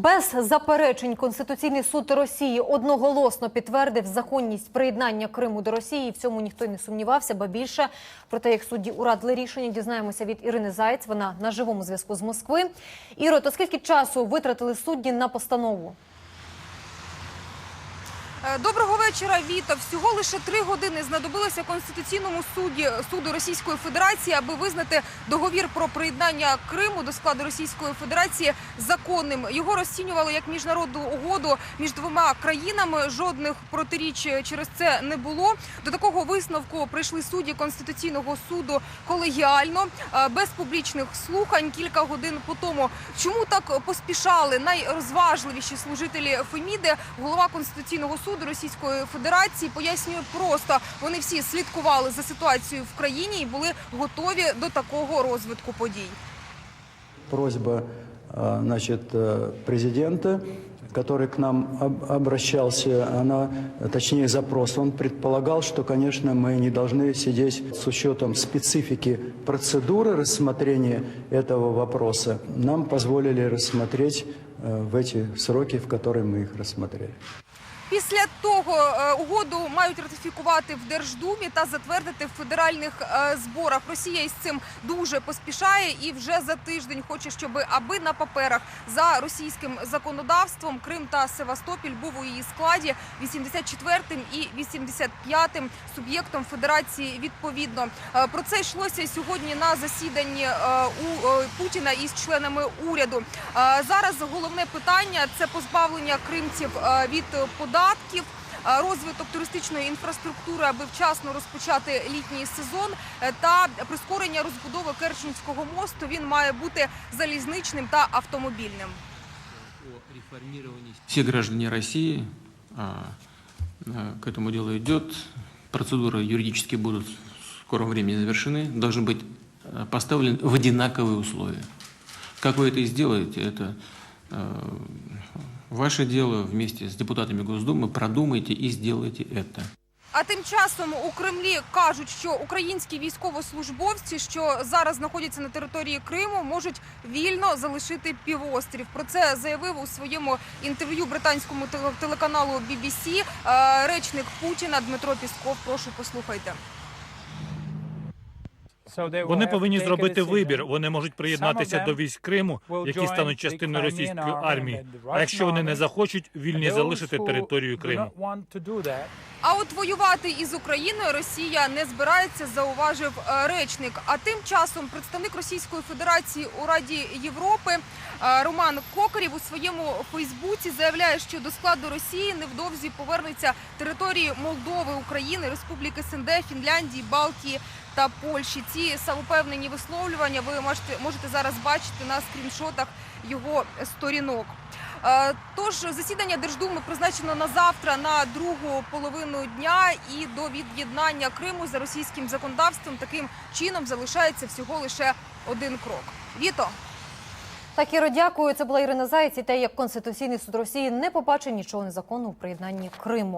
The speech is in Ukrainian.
Без заперечень Конституційний суд Росії одноголосно підтвердив законність приєднання Криму до Росії. В цьому ніхто й не сумнівався, ба більше про те, як судді урадили рішення, дізнаємося від Ірини Заєць. Вона на живому зв'язку з Москви. Іро, то скільки часу витратили судді на постанову? Е, Доброго вечора, Віта. Всього лише три години знадобилося Конституційному суді суду Російської Федерації, аби визнати договір про приєднання Криму до складу Російської Федерації законним. Його розцінювали як міжнародну угоду між двома країнами. Жодних протиріч через це не було. До такого висновку прийшли судді Конституційного суду колегіально, е, без публічних слухань. Кілька годин по тому. Чому так поспішали найрозважливіші служителі Феміди? Голова Конституційного суду Російської Федерації пояснює просто: вони всі слідкували за ситуацією в країні і були готові до такого розвитку подій. просьба а, значит, э, президента, который к нам об- обращался, она, точнее запрос, он предполагал, что, конечно, мы не должны сидеть с учетом специфики процедуры рассмотрения этого вопроса. Нам позволили рассмотреть э, в эти сроки, в которые мы их рассмотрели. Після того е, угоду мають ратифікувати в Держдумі та затвердити в федеральних е, зборах. Росія із цим дуже поспішає і вже за тиждень хоче, щоб аби на паперах за російським законодавством Крим та Севастополь був у її складі 84-м і 85-м суб'єктом федерації. Відповідно Е, про це йшлося сьогодні на засіданні у Путіна із членами уряду. Зараз головне питання це позбавлення кримців від податків. е, Розвиток туристичної інфраструктури, аби вчасно розпочати літній сезон, е, та прискорення розбудови Керченського мосту. Він має бути залізничним та автомобільним. о реформировании. Все граждане России, а, а, к этому делу идет, процедуры юридически будут в скором времени завершены, должны быть а, поставлены в одинаковые условия. Как вы это и сделаете, это а, ваше дело вместе с депутатами Госдумы, продумайте и сделайте это. А тим часом у Кремлі кажуть, що українські військовослужбовці, що зараз знаходяться на території Криму, можуть вільно залишити півострів. Про це заявив у своєму інтерв'ю британському теле- телеканалу BBC е, речник Путіна Дмитро Пісков. Прошу послухайте. Вони повинні зробити вибір. Вони можуть приєднатися до військ Криму, які стануть частиною російської армії. А якщо вони не захочуть, вільні залишити територію Криму. А от воювати із Україною Росія не збирається, зауважив е, речник. А тим часом представник Російської Федерації у Раді Європи е, Роман Кокарів у своєму Фейсбуці заявляє, що до складу Росії невдовзі повернуться території Молдови, України, Республіки СНД, Фінляндії, Балтії та Польщі. Ці самопевнені висловлювання ви можете можете зараз бачити на скріншотах його сторінок. Е, Тож засідання Держдуми призначено на завтра на другу половину дня і до від'єднання Криму за російським законодавством таким чином залишається всього лише один крок. Віто. Так, Іро, дякую. Це була Ірина Заєць і те, як Конституційний суд Росії не побачив нічого незаконного в приєднанні Криму.